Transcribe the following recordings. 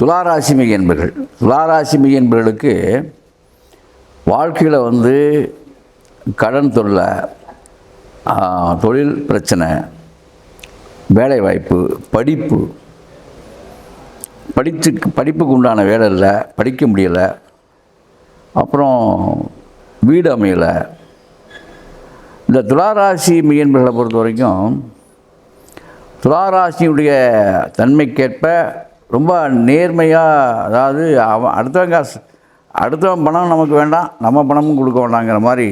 துளாராசி மெய் என்பர்கள் துளாராசி மெய் என்பர்களுக்கு வாழ்க்கையில் வந்து கடன் தொல்லை தொழில் பிரச்சனை வேலைவாய்ப்பு படிப்பு படித்து படிப்புக்கு உண்டான வேலை இல்லை படிக்க முடியலை அப்புறம் வீடு அமையலை. இந்த துளாராசி மெய்யன்பர்களை பொறுத்த வரைக்கும் துளாராசியுடைய தன்மைக்கேற்ப ரொம்ப நேர்மையாக அதாவது அவன் அடுத்தவன் காசு அடுத்தவன் பணம் நமக்கு வேண்டாம் நம்ம பணமும் கொடுக்க வேண்டாங்கிற மாதிரி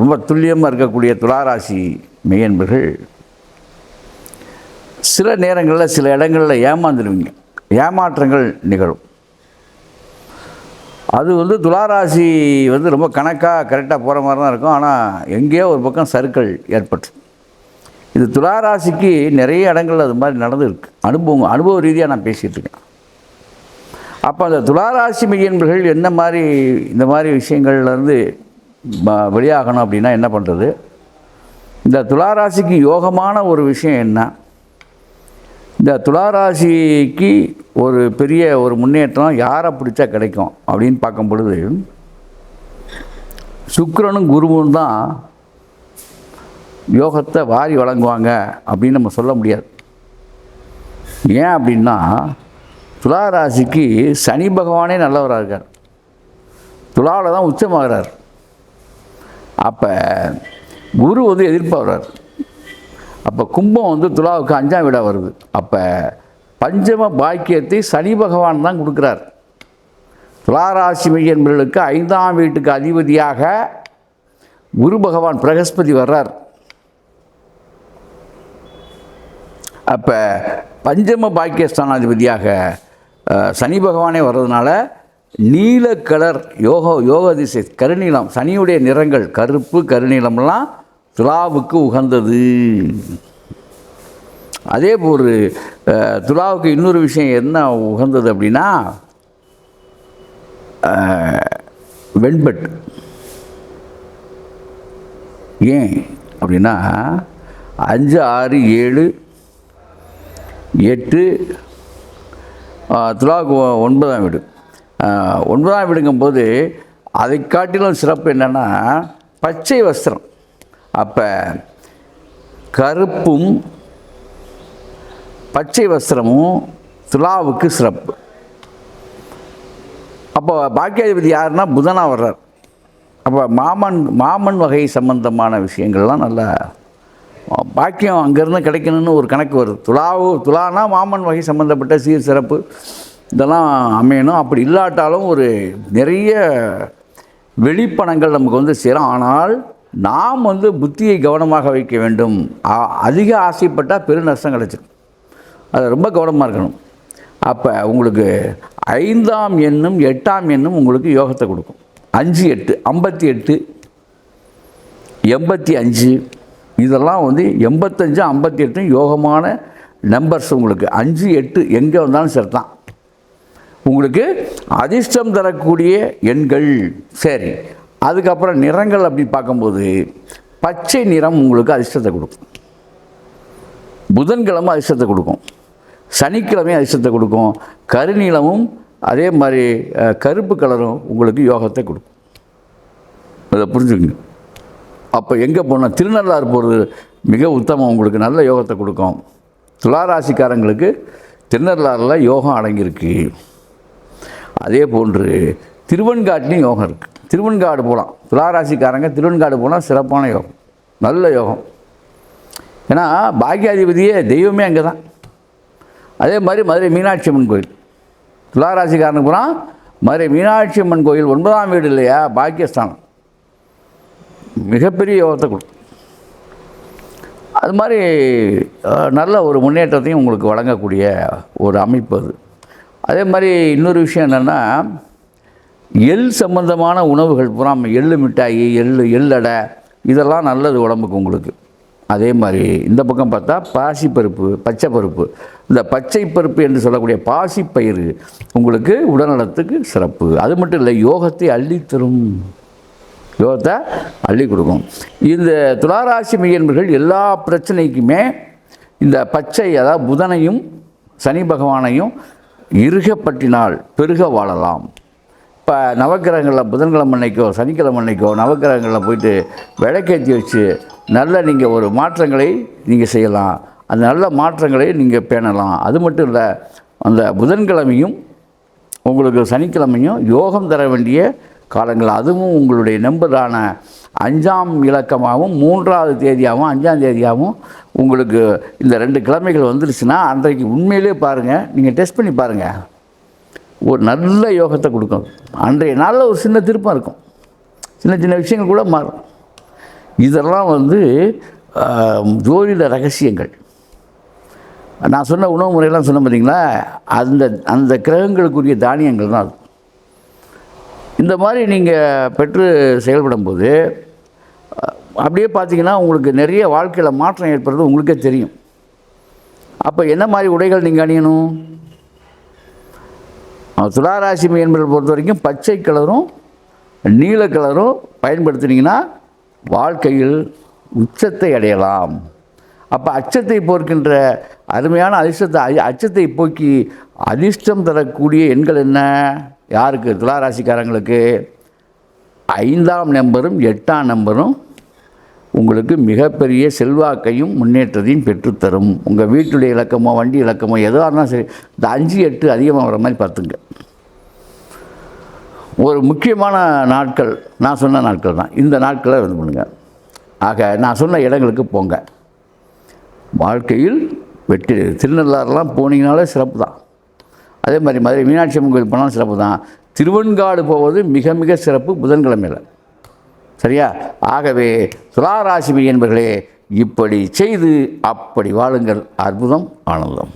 ரொம்ப துல்லியமாக இருக்கக்கூடிய துளாராசி மெய்யன்பர்கள். சில நேரங்களில் சில இடங்களில் ஏமாந்துடுவீங்க ஏமாற்றங்கள் நிகழும். அது வந்து துளாராசி வந்து ரொம்ப கணக்காக கரெக்டாக போகிற மாதிரி தான் இருக்கும். ஆனால் எங்கேயோ ஒரு பக்கம் சர்க்கிள் ஏற்பட்டு இது துளாராசிக்கு நிறைய இடங்கள்ல அது மாதிரி நடந்துருக்கு. அனுபவம் அனுபவ ரீதியாக நான் பேசிகிட்டு இருக்கேன். அப்போ அந்த துளாராசி மையன்பர்கள் என்ன மாதிரி இந்த மாதிரி விஷயங்கள்லேருந்து வெளியாகணும் அப்படின்னா என்ன பண்ணுறது இந்த துளாராசிக்கு யோகமான ஒரு விஷயம் என்ன? இந்த துளாராசிக்கு ஒரு பெரிய ஒரு முன்னேற்றம் யாரை பிடிச்சா கிடைக்கும் அப்படின்னு பார்க்கும் பொழுது சுக்கரனும் குருவும் தான் யோகத்தை வாரி வழங்குவாங்க அப்படின்னு நம்ம சொல்ல முடியாது. ஏன் அப்படின்னா துலா ராசிக்கு சனி பகவானே நல்லவராக இருக்கார். துலாவில் தான் உச்சமாகிறார். அப்போ குரு வந்து எதிர்ப்பாகிறார் அப்போ கும்பம் வந்து துலாவுக்கு அஞ்சாம் வீடாக வருது. அப்போ பஞ்சம பாக்கியத்தை சனி பகவான் தான் கொடுக்குறார். துளாராசி மையன்பர்களுக்கு ஐந்தாம் வீட்டுக்கு அதிபதியாக குரு பகவான் பிரகஸ்பதி வர்றார். அப்போ பஞ்சம பாக்கியஸ்தானாதிபதியாக சனி பகவானே வர்றதுனால நீல கலர் யோக யோக திசை கருநீளம் சனியுடைய நிறங்கள் கருப்பு கருநீளம்லாம் துலாவுக்கு உகந்தது. அதே போல் துலாவுக்கு இன்னொரு விஷயம் என்ன உகந்தது அப்படின்னா வெண்பட். ஏன் அப்படின்னா அஞ்சு ஆறு ஏழு எட்டு ஆ, துலாவுக்கு ஒன்பதாம் வீடு. ஒன்பதாம் வீடுங்கும்போது அதை காட்டிலும் சிறப்பு என்னென்னா பச்சை வஸ்திரம். அப்போ கருப்பும் பச்சை வஸ்திரமும் துலாவுக்கு சிறப்பு. அப்போ பாக்கியாதிபதி யாருன்னா புதனாக வர்றார். அப்போ மாமன் மாமன் வகை சம்பந்தமான விஷயங்கள்லாம் நல்லா பாக்கியம் அங்கேருந்து கிடைக்கணும்னு ஒரு கணக்கு வருது. துலாவு துலானா மாமன் வகை சம்மந்தப்பட்ட சீர் சிறப்பு. இதெல்லாம் அமையணும். அப்படி இல்லாட்டாலும் ஒரு நிறைய வெளிப்பணங்கள் நமக்கு வந்து சேரும். ஆனால் நாம் வந்து புத்தியை கவனமாக வைக்க வேண்டும். அ- அதிக ஆசைப்பட்டால் பெரு நஷ்டம் கிடச்சிடும் அது ரொம்ப கவனமாக இருக்கணும். அப்போ உங்களுக்கு ஐந்தாம் எண்ணும் எட்டாம் எண்ணும் உங்களுக்கு யோகத்தை கொடுக்கும். அஞ்சு எட்டு ஐம்பத்தி எட்டு எண்பத்தி அஞ்சு இதெல்லாம் வந்து எண்பத்தஞ்சு ஐம்பத்தி எட்டும் யோகமான நம்பர்ஸ் உங்களுக்கு. அஞ்சு எட்டு எங்கே வந்தாலும் சரி தான் உங்களுக்கு அதிர்ஷ்டம் தரக்கூடிய எண்கள். சரி. அதுக்கப்புறம் நிறங்கள் அப்படி பார்க்கும்போது பச்சை நிறம் உங்களுக்கு அதிர்ஷ்டத்தை கொடுக்கும். புதன்கிழமை அதிர்ஷ்டத்தை கொடுக்கும். சனிக்கிழமை அதிர்ஷ்டத்தை கொடுக்கும். கருநீளமும் அதே மாதிரி கருப்பு கலரும் உங்களுக்கு யோகத்தை கொடுக்கும். அதை புரிஞ்சுக்கங்க. அப்போ எங்கே போனால் திருநள்ளாறு போகிறது மிக உத்தமம். உங்களுக்கு நல்ல யோகத்தை கொடுக்கும். துளாராசிக்காரங்களுக்கு திருநள்ளாறில் யோகம் அடங்கியிருக்கு. அதே போன்று திருவெண்காட்டிலையும் யோகம் இருக்குது திருவெண்காடு போகலாம் துளாராசிக்காரங்க திருவெண்காடு போனால் சிறப்பான யோகம். நல்ல யோகம். ஏன்னா பாக்கியாதிபதியே தெய்வமே அங்கே தான் அதே மாதிரி மதுரை மீனாட்சி அம்மன் கோயில். துளாராசிக்காரனுக்கு போனால் மதுரை மீனாட்சி அம்மன் கோயில் ஒன்பதாம் வீடு இல்லையா? பாக்கியஸ்தானம் மிகப்பெரிய யோகத்தை கொடுக்கும் அது மாதிரி நல்ல ஒரு முன்னேற்றத்தையும் உங்களுக்கு வழங்கக்கூடிய ஒரு அமைப்பு அது. அதே மாதிரி இன்னொரு விஷயம் என்னென்னா எள் சம்பந்தமான உணவுகள் பூரா எள் மிட்டாயி எள் எள்ளடை இதெல்லாம் நல்லது உடம்புக்கு உங்களுக்கு. அதே மாதிரி இந்த பக்கம் பார்த்தா பாசிப்பருப்பு பச்சை பருப்பு இந்த பச்சை பருப்பு என்று சொல்லக்கூடிய பாசிப்பயிறு உங்களுக்கு உடல்நலத்துக்கு சிறப்பு. அது மட்டும் இல்லை யோகத்தை அள்ளித்தரும். யோகத்தை அள்ளி கொடுக்கும். இந்த துளாராசி மையன்பர்கள் எல்லா பிரச்சனைக்குமே இந்த பச்சை அதாவது புதனையும் சனி பகவானையும் இருகப்பட்டினால் பெருக வாழலாம். இப்போ நவக்கிரகங்களில் புதன்கிழமை அன்னைக்கோ சனிக்கிழமை அன்னைக்கோ நவக்கிரகங்களில் போயிட்டு விளக்கேற்றி வச்சு நல்ல நீங்கள் ஒரு மாற்றங்களை நீங்கள் செய்யலாம். அந்த நல்ல மாற்றங்களை நீங்கள் பேணலாம். அது மட்டும் இல்லை அந்த புதன்கிழமையும் உங்களுக்கு சனிக்கிழமையும் யோகம் தர வேண்டிய காலங்கள். அதுவும் உங்களுடைய நம்பரான அஞ்சாம் இலக்கமாகவும் மூன்றாவது தேதியாகவும் அஞ்சாம் தேதியாகவும் உங்களுக்கு இந்த ரெண்டு கிழமைகள் வந்துருச்சுன்னா அன்றைக்கு உண்மையிலே பாருங்கள் நீங்கள் டெஸ்ட் பண்ணி பாருங்கள் ஒரு நல்ல யோகத்தை கொடுக்கும். அன்றைய நாளில் ஒரு சின்ன திருப்பம் இருக்கும். சின்ன சின்ன விஷயங்கள் கூட மாறும். இதெல்லாம் வந்து ஜோதிட ரகசியங்கள். நான் சொன்ன உணவு முறையெல்லாம் சொன்ன பார்த்தீங்களா அந்த அந்த கிரகங்களுக்குரிய தானியங்கள் தான் அது. இந்த மாதிரி நீங்கள் பெற்று செயல்படும்போது போது அப்படியே பார்த்தீங்கன்னா உங்களுக்கு நிறைய வாழ்க்கையில் மாற்றம் ஏற்படுறது உங்களுக்கே தெரியும். அப்போ என்ன மாதிரி உடைகள் நீங்கள் அணியணும்? துளாராசி மீன்களை பொறுத்த வரைக்கும் பச்சை கலரும் நீல கலரும் பயன்படுத்தினீங்கன்னா வாழ்க்கையில் உச்சத்தை அடையலாம். அப்போ அச்சத்தை போர்க்கின்ற அருமையான அதிர்ஷ்டத்தை அச்சத்தை போக்கி அதிர்ஷ்டம் தரக்கூடிய எண்கள் என்ன? யாருக்கு? துளாராசிக்காரங்களுக்கு. ஐந்தாம் நம்பரும் எட்டாம் நம்பரும் உங்களுக்கு மிகப்பெரிய செல்வாக்கையும் முன்னேற்றத்தையும் பெற்றுத்தரும். உங்கள் வீட்டுடைய இலக்கமோ வண்டி இலக்கமோ எதுவாக இருந்தாலும் சரி இந்த அஞ்சு எட்டு அதிகமாக வர மாதிரி பார்த்துங்க. ஒரு முக்கியமான நாட்கள் நான் சொன்ன நாட்கள் தான். இந்த நாட்களை இது பண்ணுங்கள் ஆக நான் சொன்ன இடங்களுக்கு போங்க. வாழ்க்கையில் வெற்றி திருநள்ளாறுலாம் போனீங்கனாலே சிறப்பு தான். அதே மாதிரி மதுரை மீனாட்சி அம்மன் கோயில் போனாலும் சிறப்பு தான். திருவெண்காடு போவது மிக மிக சிறப்பு புதன்கிழமையில். சரியா? ஆகவே துளாராசிமி என்பர்களே இப்படி செய்து அப்படி வாழுங்கள். அற்புதம் ஆனந்தம்.